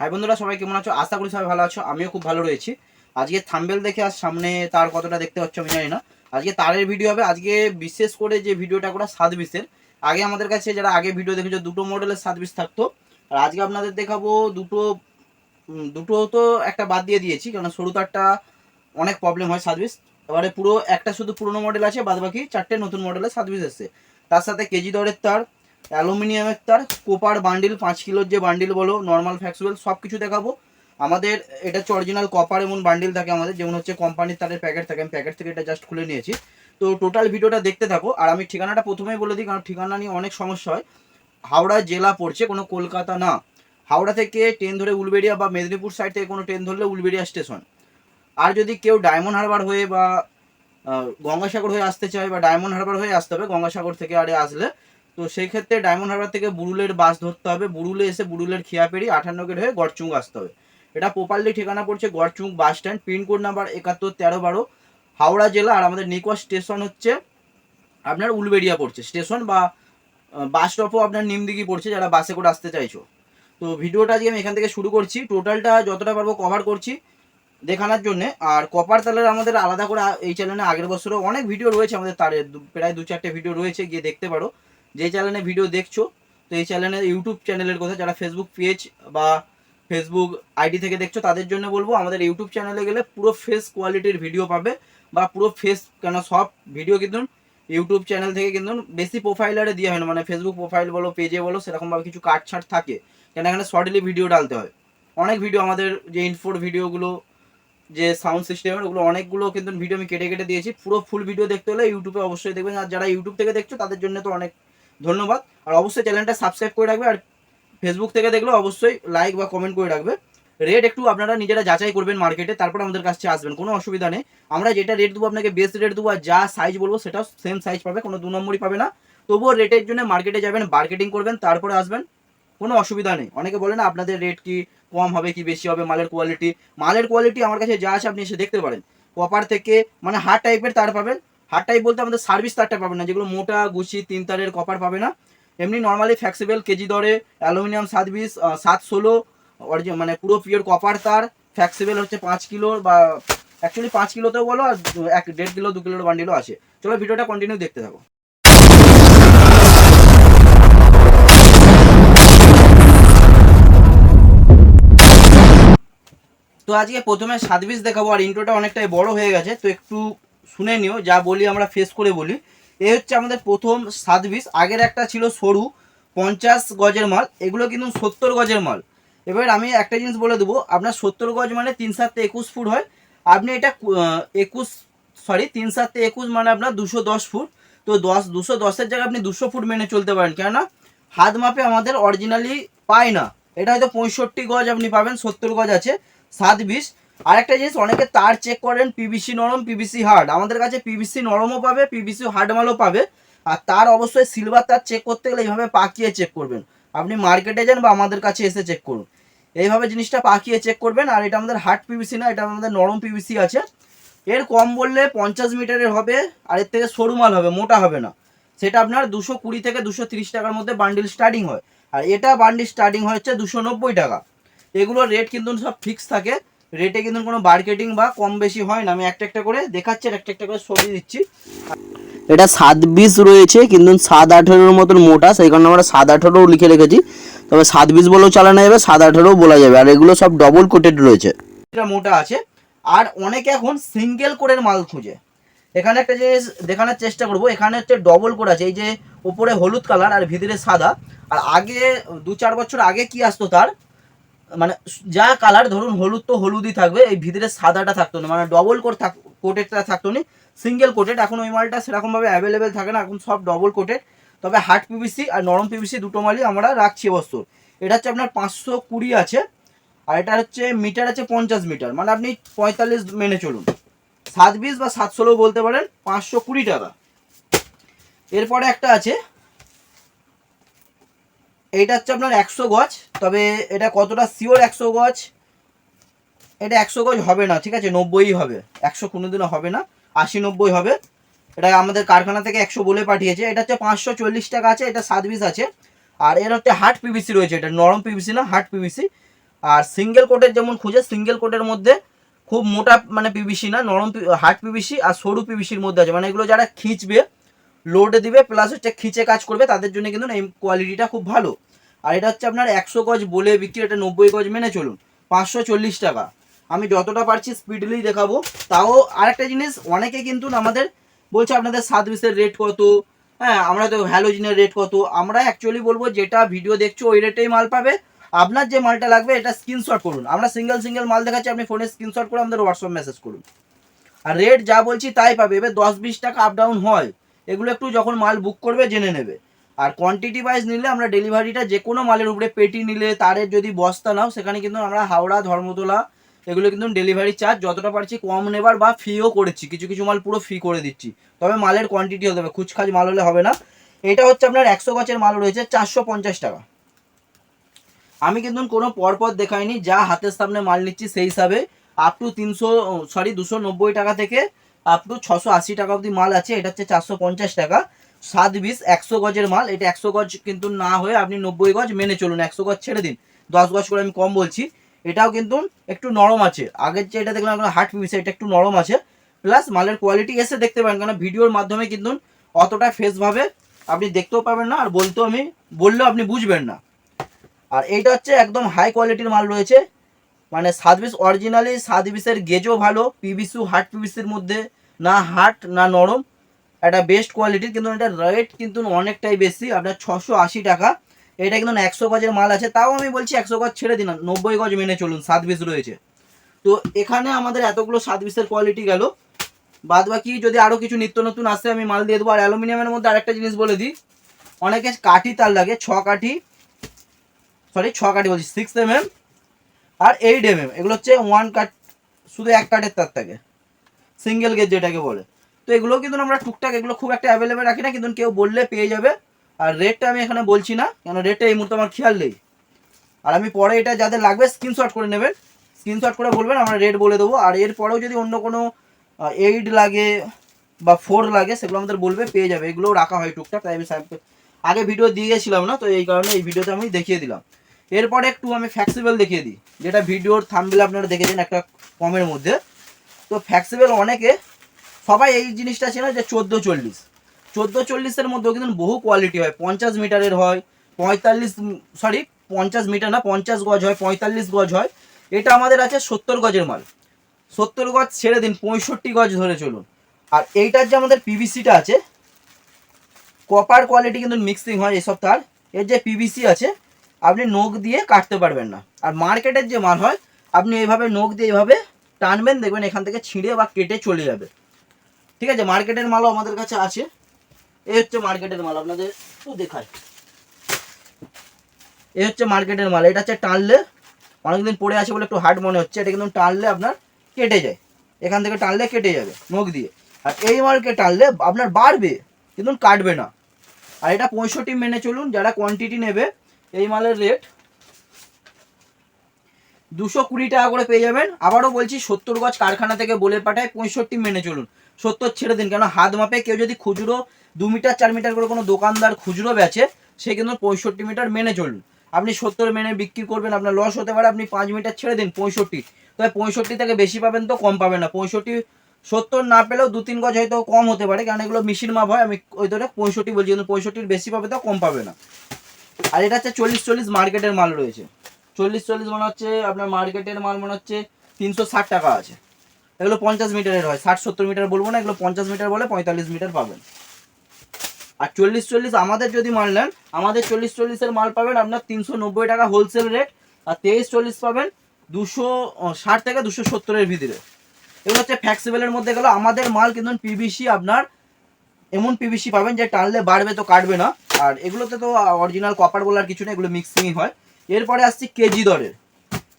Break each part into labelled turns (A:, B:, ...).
A: High বন্ধুরা, সবাই কেমন আছো? আশা করি সবাই ভালো আছো। আমিও খুব ভালো রয়েছি। আজকে থাম্বেল দেখে আর সামনে তার কতটা দেখতে পাচ্ছ আমি জানি না। আজকে তারের ভিডিও হবে। আজকে বিশেষ করে যে ভিডিওটা করা সাত বিশের। আগে আমাদের কাছে যারা আগে ভিডিও দেখেছ, দুটো মডেলের সাত বিশ থাকতো। আর আজকে আপনাদের দেখাবো দুটো দুটো তো একটা বাদ দিয়ে দিয়েছি কারণ সরু তারটা অনেক প্রবলেম হয় বিশ। এবারে পুরো একটা শুধু পুরোনো মডেল আছে বাদ বাকি চারটে নতুন মডেলের বিশ এসছে। তার সাথে কেজি দরের তার অ্যালুমিনিয়ামের তার কোপার বান্ডিল পাঁচ কিলোর যে বান্ডিল বলো নর্মাল ফ্যাক্সুয়াল সব কিছু দেখাবো। আমাদের এটা হচ্ছে অরিজিনাল কপার এমন বান্ডিল থাকে আমাদের, যেমন হচ্ছে কোম্পানির তারের প্যাকেট থাকে, আমি প্যাকেট থেকে এটা জাস্ট খুলে নিয়েছি। তো টোটাল ভিডিওটা দেখতে থাকো, আর আমি ঠিকানাটা প্রথমেই বলে দিই, কারণ ঠিকানা নিয়ে অনেক সমস্যা হয়। হাওড়া জেলা পড়ছে, কোনো কলকাতা না। হাওড়া থেকে ট্রেন ধরে উলবেড়িয়া বা মেদিনীপুর সাইড থেকে কোনো ট্রেন ধরলে উলবেড়িয়া স্টেশন আর যদি কেউ ডায়মন্ড হারবার হয়ে বা গঙ্গাসাগর হয়ে আসতে চায় বা ডায়মন্ড হারবার হয়ে আসতে হবে, গঙ্গাসাগর থেকে আরে আসলে তো সেই ক্ষেত্রে ডায়মন্ড হারবার থেকে বুরুলের বাস ধরতে হবে। বুরুলে এসে বুরুলের খিয়াপেড়ি আঠান্ন গেট হয়ে গড়চুং আসতে হবে। এটা প্রপারলি ঠিকানা পড়ছে Garchung bus stand pincode number একাত্তর তেরো বারো, হাওড়া জেলা আর আমাদের নিকট স্টেশন হচ্ছে আপনার উলবেড়িয়া পড়ছে। স্টেশন বা বাস স্টপও আপনার নিমদিঘি পড়ছে যারা বাসে করে আসতে চাইছো। তো ভিডিওটা আজকে আমি এখান থেকে শুরু করছি। টোটালটা যতটা পারব কভার করছি দেখানোর জন্য। আর কপার তালের আমাদের আলাদা করে, এই চ্যানেলে আগের বছরও অনেক ভিডিও রয়েছে আমাদের তারের। প্রায় দু চারটে ভিডিও রয়েছে, গিয়ে দেখতে পারো। যে চ্যানেলে ভিডিও দেখছ, তো এই চ্যানেলের ইউটিউব চ্যানেলের কথা যারা ফেসবুক পেজ বা ফেসবুক আইডি থেকে দেখছ, তাদের জন্য বলব, আমাদের ইউটিউব চ্যানেলে গেলে পুরো ফেস কোয়ালিটির ভিডিও পাবে বা পুরো ফেস কেন সব ভিডিও কিন্তু ইউটিউব চ্যানেল থেকে কিন্তু বেশি প্রোফাইলারে দেওয়া হয় না। মানে ফেসবুক প্রোফাইল বলো পেজে বলো সেরকমভাবে কিছু কাটছাট থাকে কেন এখানে শর্টলি ভিডিও ডালতে হয়। অনেক ভিডিও আমাদের যে ইনফোর ভিডিওগুলো যে সাউন্ড সিস্টেমের ওগুলো অনেকগুলো কিন্তু ভিডিও আমি কেটে কেটে দিয়েছি। পুরো ফুল ভিডিও দেখতে হলে ইউটিউবে অবশ্যই দেখবেন। আর যারা ইউটিউব থেকে দেখছ, তাদের জন্য তো অনেক ধন্যবাদ। আর অবশ্যই চ্যানেলটা সাবস্ক্রাইব করে রাখবে আর ফেসবুক থেকে দেখলে অবশ্যই লাইক বা কমেন্ট করে রাখবে। রেট একটু আপনারা নিজেরা যাচাই করবেন মার্কেটে তারপর আমাদের কাছে আসবেন, কোনো অসুবিধা নেই। আমরা যেটা রেট দেবো আপনাকে বেস্ট রেট দেবো আর যা সাইজ বলব সেটাও সেম সাইজ পাবে, কোনো দু নম্বরই পাবে না। তবুও রেটের জন্য মার্কেটে যাবেন মার্কেটিং করবেন, তারপরে আসবেন, কোনো অসুবিধা নেই। অনেকে বলে না, আপনাদের রেট কি কম হবে, কি বেশি হবে, মালের কোয়ালিটি মালের কোয়ালিটি আমার কাছে যা আছে, আপনি এসে দেখতে পারেন। কপার থেকে মানে হার্ড টাইপের তার পাবেন হার্ড টাইপ বলতে আমাদের সার্ভিস তারটা পাবেন না, যেগুলো মোটা, গুছি, তিন তারের কপার পাবে না। এমনি নর্মালি ফ্লেক্সিবল কেজি দরে অ্যালুমিনিয়াম সাত সাত ষোলো মানে পুরো পিওর কপার তার। ফ্লেক্সিবল হচ্ছে পাঁচ কিলো বা অ্যাকচুয়ালি পাঁচ কিলোতেও বলো আর এক, দেড় কিলো, দু কিলোর বান্ডিলও আছে। চলো ভিডিওটা কন্টিনিউ দেখতে থাকো। তো আজকে প্রথমে বিশ দেখাবো, আর ইন্ট্রোটা অনেকটাই বড় হয়ে গেছে, তো একটু শুনে নিও, যা বলি আমরা ফেস করে বলি। এই হচ্ছে আমাদের প্রথম সাত বিশ আগের একটা ছিল সরু, পঞ্চাশ গজের মাল, এগুলো কিন্তু সত্তর গজের মাল। এবার আমি একটা জিনিস বলে দেবো, আপনার সত্তর গজ মানে তিন সাতে একুশ ফুট হয়, আপনি এটা একুশ সরি তিন সাতে একুশ মানে আপনার দুশো দশ ফুট। তো দশ, দুশো দশের জায়গায় আপনি দুশো ফুট মেনে চলতে পারেন, কেননা হাত মাপে আমাদের অরিজিনালি পায় না। এটা হয়তো পঁয়ষট্টি গজ আপনি পাবেন, সত্তর গজ আছে, সাত বিশ আরেকটা জিনিস, অনেকে তার চেক করেন পিভিসি নরম পিভিসি হার্ড আমাদের কাছে পিভিসি নরমও পাবে পিভিসি হার্ড মালও পাবে। আর তার অবশ্যই সিলভার তার চেক করতে গেলে এইভাবে পাকিয়ে চেক করবেন। আপনি মার্কেটে যান বা আমাদের কাছে এসে চেক করুন। এইভাবে জিনিসটা পাকিয়ে চেক করবেন, আর এটা আমাদের হার্ড পিভিসি না, এটা আমাদের নরম পিভিসি আছে। এর কম বললে পঞ্চাশ মিটারের হবে, আর এর থেকে সরু মাল হবে, মোটা হবে না। সেটা আপনার দুশো কুড়ি থেকে দুশো তিরিশ টাকার মধ্যে বান্ডিল স্টার্টিং হয়। আর এটা বান্ডিল স্টার্টিং হচ্ছে দুশো নব্বই টাকা। এগুলোর রেট কিন্তু সব ফিক্স থাকে। রেটে কিন্তু কোনো মার্কেটিং বা কম বেশি হয় না। আমি একটা একটা করে দেখাচ্ছি আর একটা একটা করে ছবি দিচ্ছি।
B: এটা সাত বিশ রয়েছে কিন্তু সাত আঠেরোর মতন মোটা সেই কারণে আমরা সাত আঠেরো লিখে রেখেছি। তবে সাত বিশ বলেও চালানো যাবে সাত আঠেরোও বলা যাবে আর এগুলো সব ডবল কোটেড রয়েছে।
A: এটা মোটা আছে। আর অনেকে এখন সিঙ্গেল কোরের মাল খুঁজে। এখানে একটা জিনিস দেখানোর চেষ্টা করব। এখানে হচ্ছে ডবল কোড আছে এই যে উপরে হলুদ কালার আর ভিতরে সাদা। আর আগে দু চার বছর আগে কি আসতো তার? মানে যা কালার ধরুন হলুদ তো হলুদই থাকবে, এই ভিতরে সাদাটা থাকতো না মানে ডবল কোট থাক কোটেডটা থাকতো না সিঙ্গেল কোটেড এখন ওই মালটা সেরকমভাবে অ্যাভেলেবেল থাকে না, এখন সব ডবল কোটেড তবে হার্ড পিভিসি আর নরম পিভিসি দুটো মালই আমরা রাখছি বছর। এটা হচ্ছে আপনার পাঁচশো কুড়ি আছে, আর এটা হচ্ছে মিটার আছে পঞ্চাশ মিটার মানে আপনি পঁয়তাল্লিশ মেনে চলুন। সাত বিশ বা সাত ষোলো বলতে পারেন, পাঁচশো কুড়ি টাকা। এরপরে একটা আছে এইটা হচ্ছে আপনার একশো গজ, তবে এটা কতটা শিওর একশো গজ? এটা একশো গজ হবে না, ঠিক আছে? নব্বই হবে। একশো কোনোদিনও হবে না, আশি নব্বই হবে। এটা আমাদের কারখানা থেকে একশো বলে পাঠিয়েছে। এটা হচ্ছে পাঁচশো চল্লিশ টাকা আছে, এটা বিশ আছে। আর এর হচ্ছে হার্ড পিভিসি রয়েছে, এটা নরম পিভিসি না হার্ড পিভিসি। আর সিঙ্গেল কোটের যেমন খুঁজে, সিঙ্গেল কোটের মধ্যে খুব মোটা মানে পিভিসি না, নরম হার্ড পিভিসি আর সরু পিভিসির মধ্যে আছে। মানে এগুলো যারা খিঁচবে লোডে দিবে প্লাস হচ্ছে খিঁচে কাজ করবে, তাদের জন্য কিন্তু এই কোয়ালিটিটা খুব ভালো। আর এটা হচ্ছে আপনার একশো গজ বলে বিক্রি এটা নব্বই গজ মেনে চলুন, পাঁচশো চল্লিশ টাকা। আমি যতটা পারছি স্পিডলি দেখাবো, তাও আরেকটা জিনিস, অনেকে কিন্তু আমাদের বলছে আপনাদের বিশের রেট কত হ্যাঁ আমরা তো হ্যালোজিনের রেট কত, আমরা অ্যাকচুয়ালি বলব যেটা ভিডিও দেখছ, ওই রেটেই মাল পাবে। আপনার যে মালটা লাগবে, এটা স্ক্রিনশট করুন। আমরা সিঙ্গেল সিঙ্গেল মাল দেখাচ্ছি, আপনি ফোনে স্ক্রিনশট করে আমাদের হোয়াটসঅ্যাপ মেসেজ করুন। আর রেট যা বলছি তাই পাবে, এবার দশ বিশ টাকা আপ ডাউন হয়। এগুলো একটু যখন মাল বুক করবে জেনে নেবে। আর কোয়ান্টিটি ওয়াইজ নিলে আমরা ডেলিভারিটা যে কোনো মালের উপরে পেটি নিলে, তারের যদি বস্তা নাও, সেখানে কিন্তু আমরা হাওড়া, ধর্মতলা, এগুলো কিন্তু ডেলিভারি চার্জ যতটা পারছি কম নেবার বা ফিও করেছি। কিছু কিছু মাল পুরো ফি করে দিচ্ছি। তবে মালের কোয়ান্টিটি হতে হবে, খুচখাচ মাল হলে হবে না। এটা হচ্ছে আপনার একশো গাছের মাল রয়েছে, চারশো পঞ্চাশ টাকা। আমি কিন্তু কোনো পরপর দেখাইনি, যা হাতের সামনে মাল নিচ্ছি সেই হিসাবে। আপ টু তিনশো সরি দুশো নব্বই টাকা থেকে আপ টু ছশো আশি টাকা অবধি মাল আছে। এটা হচ্ছে চারশো পঞ্চাশ টাকা। সাত বিশ একশো গজের মাল। এটা একশো গজ কিন্তু না হয়ে আপনি নব্বই গজ মেনে চলুন। একশো গজ ছেড়ে দিন। দশ গজ করে আমি কম বলছি। এটাও কিন্তু একটু নরম আছে। আগের যে এটা দেখলাম আপনার হার্ট পিস এটা একটু নরম আছে। প্লাস মালের কোয়ালিটি এসে দেখতে পারেন। কারণ ভিডিওর মাধ্যমে কিন্তু অতটা ফেসভাবে আপনি দেখতেও পাবেন না আর বলতেও আমি বললেও আপনি বুঝবেন না। আর এইটা হচ্ছে একদম হাই কোয়ালিটির মাল রয়েছে। মানে সাত পিস অরিজিনালি সাত পিসের গেজও ভালো পিভিসু হার্ড পিভিসির মধ্যে, না হার্ড না নরম একটা বেস্ট কোয়ালিটির কিন্তু এটা রেট কিন্তু অনেকটাই বেশি, আপনার ছশো আশি টাকা। এটা কিন্তু একশো গজের মাল আছে, তাও আমি বলছি একশো গজ ছেড়ে দিন নব্বই গজ মেনে চলুন সাত পিস রয়েছে। তো এখানে আমাদের এতগুলো সাত পিসের কোয়ালিটি গেল। বাদ বাকি যদি আরও কিছু নিত্য নতুন আসে, আমি মাল দিয়ে দেবো। আর অ্যালুমিনিয়ামের মধ্যে আরেকটা জিনিস বলে দিই, অনেকে কাঠি তার লাগে, ছ কাঠি সরি ছ কাঠি বলছি সিক্স এম এম আর এইট এম এম এগুলো হচ্ছে ওয়ান কাট শুধু এক কাঠের তার থাকে। সিঙ্গেল গেজ যেটাকে বলে। তো এগুলো কিন্তু আমরা টুকটাক, এগুলো খুব একটা অ্যাভেলেবেল রাখি না, কিন্তু কেউ বললে পেয়ে যাবে। আর রেটটা আমি এখানে বলছি না কেন রেটটা এই মুহূর্তে আমার খেয়াল নেই। আর আমি পরে এটা যাদের লাগবে স্ক্রিনশট করে নেবেন। স্ক্রিনশট করে বলবেন, আমরা রেট বলে দেবো। আর এরপরেও যদি অন্য কোনো এইট লাগে বা ফোর লাগে, সেগুলো আমাদের বলবে, পেয়ে যাবে। এগুলোও রাখা হয় টুকটাক, তাই আমি আগে ভিডিও দিয়েছিলাম না, তো এই কারণে এই ভিডিওতে আমি দেখিয়ে দিলাম। এরপরে একটু আমি ফ্যাক্সিবল দেখিয়ে দিই। যেটা ভিডিওর থাম্বেল আপনারা দেখেছেন একটা কমের মধ্যে। তো ফ্যাক্সিবল অনেকে, সবাই এই জিনিসটা ছিল যে চোদ্দ চল্লিশ। চোদ্দ চল্লিশের মধ্যেও কিন্তু বহু কোয়ালিটি হয়। পঞ্চাশ মিটারের হয়, পঁয়তাল্লিশ সরি পঞ্চাশ মিটার না, পঞ্চাশ গজ হয়, পঁয়তাল্লিশ গজ হয়। এটা আমাদের আছে সত্তর গজের মাল। সত্তর গজ ছেড়ে দিন, পঁয়ষট্টি গজ ধরে চলুন। আর এইটার যে আমাদের পিভিসিটা আছে কপার কোয়ালিটি কিন্তু মিক্সিং হয় এসব তার এর যে পিভিসি আছে আপনি নখ দিয়ে কাটতে পারবেন না। আর মার্কেটের যে মাল হয়, আপনি এইভাবে নখ দিয়ে এইভাবে টানবেন, দেখবেন এখান থেকে ছিঁড়ে বা কেটে চলে যাবে। ঠিক আছে, মার্কেটের মালও আমাদের কাছে আছে। এই হচ্ছে মার্কেটের মাল, আপনাদের একটু দেখায় এই হচ্ছে মার্কেটের মাল, এটা হচ্ছে টানলে, অনেকদিন পড়ে আছে বলে একটু হার্ড মনে হচ্ছে, এটা কিন্তু টানলে আপনার কেটে যায়। এখান থেকে টানলে কেটে যাবে নখ দিয়ে। আর এই মালকে টানলে আপনার বাড়বে, কিন্তু কাটবে না। আর এটা পঁয়ষট্টি মেনে চলুন, যারা কোয়ান্টিটি নেবে এই মালের রেট দুশো কুড়ি টাকা করে পেয়ে যাবেন। আবারও বলছি, সত্তর গজ কারখানা থেকে বলে পাঠায়, পঁয়ষট্টি মেনে চলুন। সত্তর ছেড়ে দিন কেন হাত মাপে কেউ যদি খুচরো দু মিটার, চার মিটার করে কোনো দোকানদার খুচরো বেচে, সে কিন্তু পঁয়ষট্টি মিটার মেনে চলুন। আপনি সত্তর মেনে বিক্রি করবেন, আপনার লস হতে পারে, আপনি পাঁচ মিটার ছেড়ে দিন, পঁয়ষট্টি। তবে পঁয়ষট্টি থেকে বেশি পাবেন তো কম পাবেন না। পঁয়ষট্টি, সত্তর না পেলেও দু তিন গজ হয়তো কম হতে পারে কারণ এগুলো মেশিন মাপ হয়, আমি ওই ধরে পঁয়ষট্টি বলছি, কিন্তু পঁয়ষট্টির বেশি পাবে তো কম পাবে না। আর এটা হচ্ছে চল্লিশ চল্লিশ মার্কেটের মাল রয়েছে। চল্লিশ চল্লিশ মনে হচ্ছে আপনার মার্কেটের মাল মনে হচ্ছে তিনশো ষাট টাকা আছে। এগুলো পঞ্চাশ মিটারের হয়, ষাট সত্তর মিটার বলব না, এগুলো পঞ্চাশ মিটার বলে পঁয়তাল্লিশ মিটার পাবেন। আর চল্লিশ চল্লিশ আমাদের যদি মাল নেন, আমাদের চল্লিশ চল্লিশের মাল পাবেন আপনার তিনশো নব্বই টাকা হোলসেল রেট আর তেইশ চল্লিশ পাবেন দুশো ষাট থেকে দুশো সত্তরের ভিতরে। এগুলো হচ্ছে ফ্যাক্সিবলের মধ্যে গেলো আমাদের মাল কিন্তু পিভিসি আপনার এমন পিভিসি পাবেন যে টানলে বাড়বে তো কাটবে না। আর এগুলোতে তো অরিজিনাল কপার বলার কিছু নেই, এগুলো মিক্সিংই হয়। এরপরে আসছি কেজি দরের।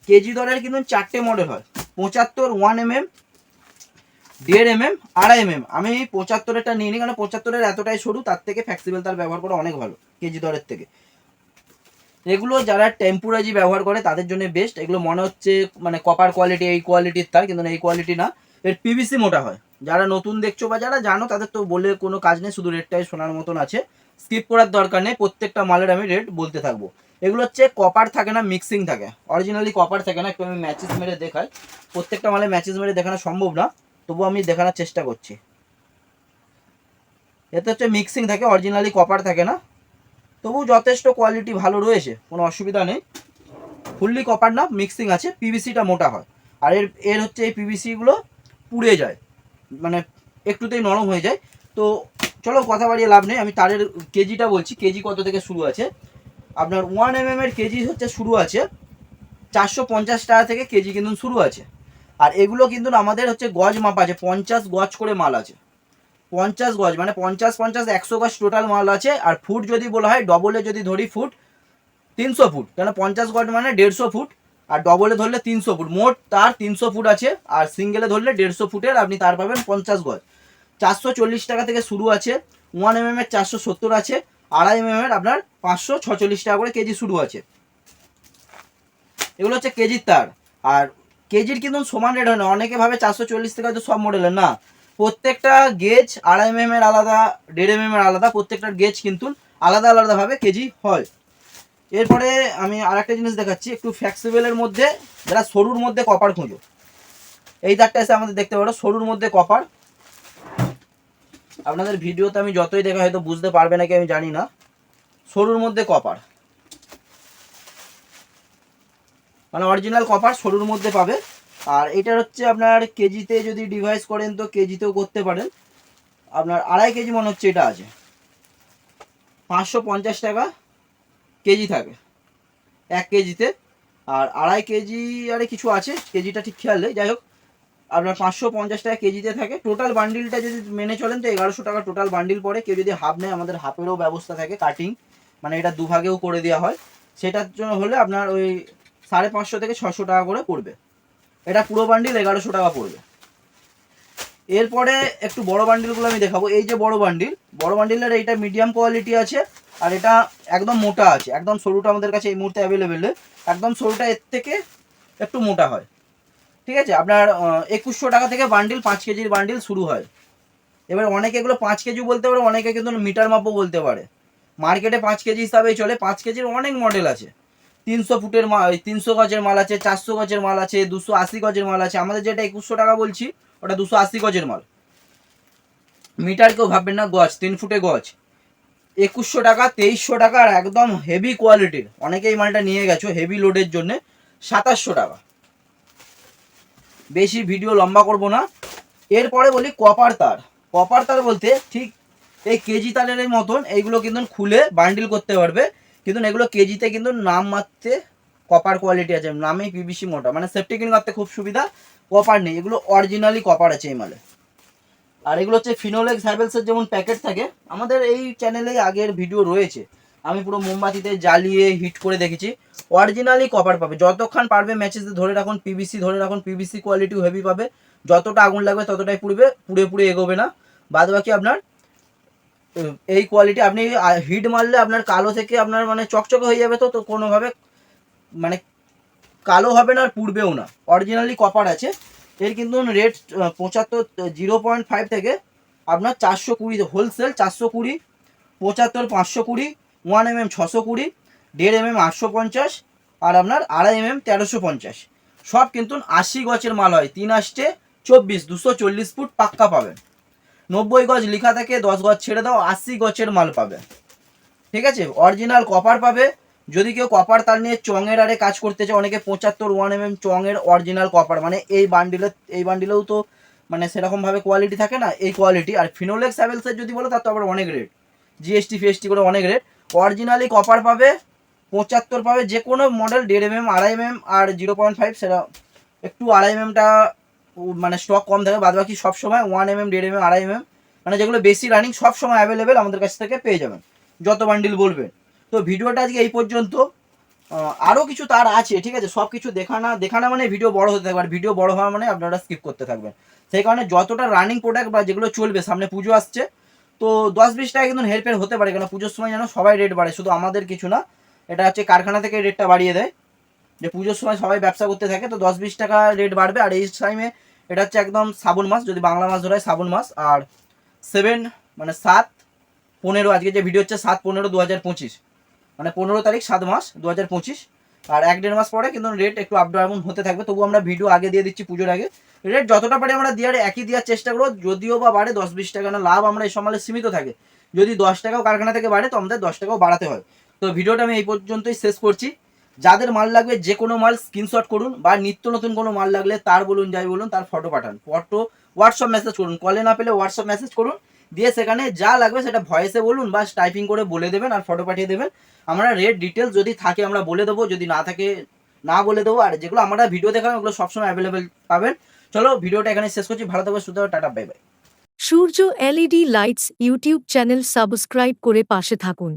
A: কেজি দরের কিন্তু চারটে মডেল হয়। পঁচাত্তর ওয়ান এম এম দেড় এম এম আড়াই এম এম আমি পঁচাত্তরেরটা নিয়ে নিই কারণ পঁচাত্তরের এতটাই সরু, তার থেকে ফ্যাক্সিবল তার ব্যবহার করা অনেক ভালো, কেজি দরের থেকে। এগুলো যারা টেম্পুরাজি ব্যবহার করে, তাদের জন্য বেস্ট এগুলো মনে হচ্ছে মানে কপার কোয়ালিটি এই কোয়ালিটির তার, কিন্তু এই কোয়ালিটি না। এর পিভিসি মোটা হয়। যারা নতুন দেখছ বা যারা জানো, তাদের তো বলে কোনো কাজ নেই, শুধু রেটটাই শোনার মতন আছে। স্কিপ করার দরকার নেই, প্রত্যেকটা মালের আমি রেট বলতে থাকব। এগুলো হচ্ছে কপার থাকে না মিক্সিং থাকে। অরিজিনালি কপার থাকে না, একটু আমি ম্যাচেস মেরে দেখাই। প্রত্যেকটা মালে ম্যাচেস মেরে দেখানো সম্ভব না তবু আমি দেখানোর চেষ্টা করছি। এতে হচ্ছে মিক্সিং থাকে অরিজিনালি কপার থাকে না। তবু যথেষ্ট কোয়ালিটি ভালো রয়েছে, কোনো অসুবিধা নেই। ফুললি কপার না মিক্সিং আছে পিভিসিটা মোটা হয়। আর এর এর হচ্ছে এই পিভিসিগুলো পুড়ে যায়। মানে একটুতেই নরম হয়ে যায়। তো চলো কথা বাড়িয়ে লাভ নেই, আমি তারের কেজিটা বলছি, কেজি কত থেকে শুরু আছে? আপনার ওয়ান এম এর কেজি হচ্ছে শুরু আছে, চারশো পঞ্চাশ টাকা থেকে কেজি কিন্তু শুরু আছে। আর এগুলো কিন্তু আমাদের হচ্ছে গজ মাপ আছে, পঞ্চাশ গজ করে মাল আছে। পঞ্চাশ গজ মানে পঞ্চাশ পঞ্চাশ একশো গজ টোটাল মাল আছে, আর ফুট যদি বলা হয় ডবলে যদি ধরি ফুট, তিনশো ফুট, কেন পঞ্চাশ গজ মানে দেড়শো ফুট। আর ডবলে ধরলে তিনশো ফুট। মোট তার তিনশো ফুট আছে, আর সিঙ্গেলে ধরলে দেড়শো ফুটের, আপনি তার পাবেন পঞ্চাশ গজ। চারশো চল্লিশ টাকা থেকে শুরু আছে ওয়ান এম এম এর চারশো সত্তর আছে, আড়াই এম এম এর আপনার পাঁচশো ছচল্লিশ টাকা করে কেজি শুরু আছে। এগুলো হচ্ছে কেজির তার। আর কেজির কিন্তু সমান রেট হয় না, অনেকে ভাবে চারশো চল্লিশ থেকে হয়তো সব মডেলের না, প্রত্যেকটা গেজ আড়াই এম এম এর আলাদা, দেড় এম এর আলাদা, প্রত্যেকটার গেজ কিন্তু আলাদা আলাদাভাবে কেজি হয়। এরপরে আমি আর একটা জিনিস দেখাচ্ছি, একটু ফ্লেক্সিবলের মধ্যে যারা সরুর মধ্যে কপার খুঁজো। এই তারটা এসে আমাদের দেখতে পারো, সরুর মধ্যে কপার আপনাদের ভিডিওতে আমি যতই দেখা হয়তো বুঝতে পারবে নাকি আমি জানি না। সরুর মধ্যে কপার মানে অরিজিনাল কপার সরুর মধ্যে পাবে। আর এটার হচ্ছে আপনার কেজিতে যদি ডিভাইস করেন তো কেজিতেও করতে পারেন। আপনার আড়াই কেজি মনে হচ্ছে এটা আছে। পাঁচশো পঞ্চাশ টাকা। কেজি থাকে। এক কেজিতে। আর আড়াই কেজি আরে কিছু আছে, কেজিটা ঠিক খেয়াল নেই। যাই হোক, আপনার পাঁচশো পঞ্চাশ টাকা কেজিতে থাকে। টোটাল বান্ডিলটা যদি মেনে চলেন তো এগারোশো টাকা টোটাল বান্ডিল পড়ে, কেউ যদি হাফ নেয়, আমাদের হাফেরও ব্যবস্থা থাকে কাটিং মানে এটা দুভাগেও করে দেওয়া হয়। সেটার জন্য হলে আপনার ওই সাড়ে পাঁচশো থেকে ছশো টাকা করে পড়বে। এটা পুরো বান্ডিল এগারোশো টাকা পড়বে। এরপরে একটু বড় বান্ডিলগুলো আমি দেখাবো। এই যে বড় বান্ডিল বড় বান্ডিলের এইটা মিডিয়াম কোয়ালিটি আছে। আর এটা একদম মোটা আছে, একদম সরুটা আমাদের কাছে এই মুহূর্তে অ্যাভেলেবেল একদম সরুটা এর থেকে একটু মোটা হয়। ঠিক আছে? আপনার একুশশো টাকা থেকে বান্ডিল পাঁচ কেজির বান্ডিল শুরু হয়। এবার অনেকে এগুলো পাঁচ কেজি বলতে পারে, অনেকে কিন্তু মিটার মাপও বলতে পারে। মার্কেটে পাঁচ কেজি হিসাবেই চলে, পাঁচ কেজির অনেক মডেল আছে। তিনশো ফুটের মাল তিনশো গজের মাল আছে, চারশো গজের মাল আছে, দুশো আশি গজের মাল আছে। আমাদের যেটা একুশশো টাকা বলছি, ওটা দুশো আশি গজের মাল। মিটার কেউ ভাববেন না, গজ, তিন ফুটে গজ। একুশশো টাকা, তেইশশো টাকা আর একদম হেভি কোয়ালিটির অনেকে এই মালটা নিয়ে গেছো হেভি লোডের জন্য। সাতাশশো টাকা। বেশি ভিডিও লম্বা করব না। এরপরে বলি কপার তার। কপার তার বলতে ঠিক এই কেজি তারের মতন এইগুলো কিন্তু খুলে বান্ডিল করতে পারবে। কিন্তু এগুলো কেজিতে কিন্তু নাম মারতে কপার কোয়ালিটি আছে। নামেই পিবিসি মোটা। মানে সেফটি কিন করতে খুব সুবিধা। কপার নেই। এগুলো অরিজিনালি কপার আছে এই মালে। আর এগুলো হচ্ছে ফিনোলেক্স হ্যাভেলসের যেমন প্যাকেট থাকে, আমাদের এই চ্যানেলে আগের ভিডিও রয়েছে। আমি পুরো মোমবাতিতে জ্বালিয়ে হিট করে দেখেছি। অরিজিনালি কপার পাবে। যতক্ষণ পারবে ম্যাচেসে ধরে রাখুন পিবিসি ধরে রাখুন পিবিসি কোয়ালিটিও হেভি পাবে। যতটা আগুন লাগবে ততটাই পুড়বে, পুড়ে পুড়ে এগোবে না। বাদ বাকি আপনার এই কোয়ালিটি আপনি হিট মারলে আপনার কালো থেকে আপনার মানে চকচকে হয়ে যাবে তো তো কোনোভাবে মানে কালো হবে না আর পুড়বেও না। অরিজিনালি কপার আছে। এর কিন্তু রেট পঁচাত্তর জিরো পয়েন্ট ফাইভ থেকে আপনার চারশো কুড়ি হোলসেল চারশো কুড়ি, পঁচাত্তর পাঁচশো কুড়ি ওয়ান এম এম ছশো কুড়ি, দেড় এম এম আটশো পঞ্চাশ আর আপনার আড়াই এম এম তেরোশো পঞ্চাশ। সব কিন্তু আশি গছের মাল হয়। তিন আসছে চব্বিশ, দুশো চল্লিশ ফুট পাক্কা পাবেন। নব্বই গজ লেখা থাকে, দশ গজ ছেড়ে দাও, আশি গছের মাল পাবে। ঠিক আছে? অরিজিনাল কপার পাবে যদি কেউ কপার তার নিয়ে চঙের আরে কাজ করতে চায়, অনেকে পঁচাত্তর ওয়ান এম এম চঙের অরিজিনাল কপার মানে এই বান্ডিলে এই বান্ডিলেও তো মানে সেরকমভাবে কোয়ালিটি থাকে না, এই কোয়ালিটি আর ফিনোলেক্স হ্যাভেলসের যদি বলো, তার তো আবার অনেক রেট জিএসটি ফিএসটি করে অনেক রেট অরিজিনালি কপার পাবে, পঁচাত্তর পাবে যে কোনো মডেল দেড় এম এম আড়াই এম এম আর জিরো পয়েন্ট ফাইভ সেটা একটু আড়াই এম এমটা মানে স্টক কম থাকে বাদ বাকি সবসময় ওয়ান এম এম দেড় এম এম আড়াই এম এম মানে যেগুলো বেশি রানিং সব সময় অ্যাভেলেবেল আমাদের কাছ থেকে পেয়ে যাবেন। যত বান্ডিল বলবেন তো ভিডিওটা আজকে এই পর্যন্ত। আরও কিছু তার আছে, ঠিক আছে? সব কিছু দেখানা দেখানা মানে ভিডিও বড় হতে থাকবে, আর ভিডিও বড় হওয়া মানে আপনারা স্কিপ করতে থাকবেন। সেই কারণে যতটা রানিং প্রোডাক্ট বা যেগুলো চলবে, সামনে পুজো আসছে, তো দশ বিশ টাকা কিন্তু হেরফের হতে পারে কেন পুজোর সময় যেন সবাই রেট বাড়ে, শুধু আমাদের কিছু না, এটা হচ্ছে কারখানা থেকে রেটটা বাড়িয়ে দেয়। যে পুজোর সময় সবাই ব্যবসা করতে থাকে, তো দশ বিশ টাকা রেট বাড়বে, আর এই টাইমে এটা হচ্ছে একদম শ্রাবণ মাস, যদি বাংলা মাস ধরে শ্রাবণ মাস, আর সেভেন মানে সাত, পনেরো, আজকে যে ভিডিও হচ্ছে সাত, পনেরো দু হাজার পঁচিশ। মানে পনেরো তারিখ, সাত মাস দু হাজার পঁচিশ। আর এক দেড় মাস পরে কিন্তু রেট একটু আপ ডাউন হতে থাকবে। তবু আমরা ভিডিও আগে দিয়ে দিচ্ছি পুজোর আগে। রেট যতটা পারি আমরা দেওয়ার, একই দেওয়ার চেষ্টা করব। যদিও বা বাড়ে দশ বিশ টাকা না, লাভ আমরা এই সময় সীমিত থাকে। যদি দশ টাকাও কারখানা থেকে বাড়ে, তো আমাদের দশ টাকাও বাড়াতে হয়। তো ভিডিওটা আমি এই পর্যন্তই শেষ করছি। যাদের মাল লাগবে, যে কোনো মাল স্ক্রিনশট করুন বা নিত্য নতুন কোনো মাল লাগলে তার বলুন, যাই বলুন, তার ফটো পাঠান। ফটো হোয়াটসঅ্যাপ মেসেজ করুন। কলে না পেলে হোয়াটসঅ্যাপ মেসেজ করুন। দিয়ে সেখানে যা লাগবে সেটা ভয়েসে বলুন বা টাইপিং করে বলে দেবেন আর ফটো পাঠিয়ে দেবেন। আমরা রেট ডিটেলস যদি থাকে আমরা বলে দেবো, যদি না থাকে না বলে দেবো। আর যেগুলো আমরা ভিডিও দেখাবো ওগুলো সবসময় অ্যাভেলেবেল পাবেন। চলো ভিডিওটা এখানে শেষ করছি। ভালো থাকবে সুতরাং tata bye bye
C: Surya LED lights YouTube channel subscribe করে পাশে থাকুন।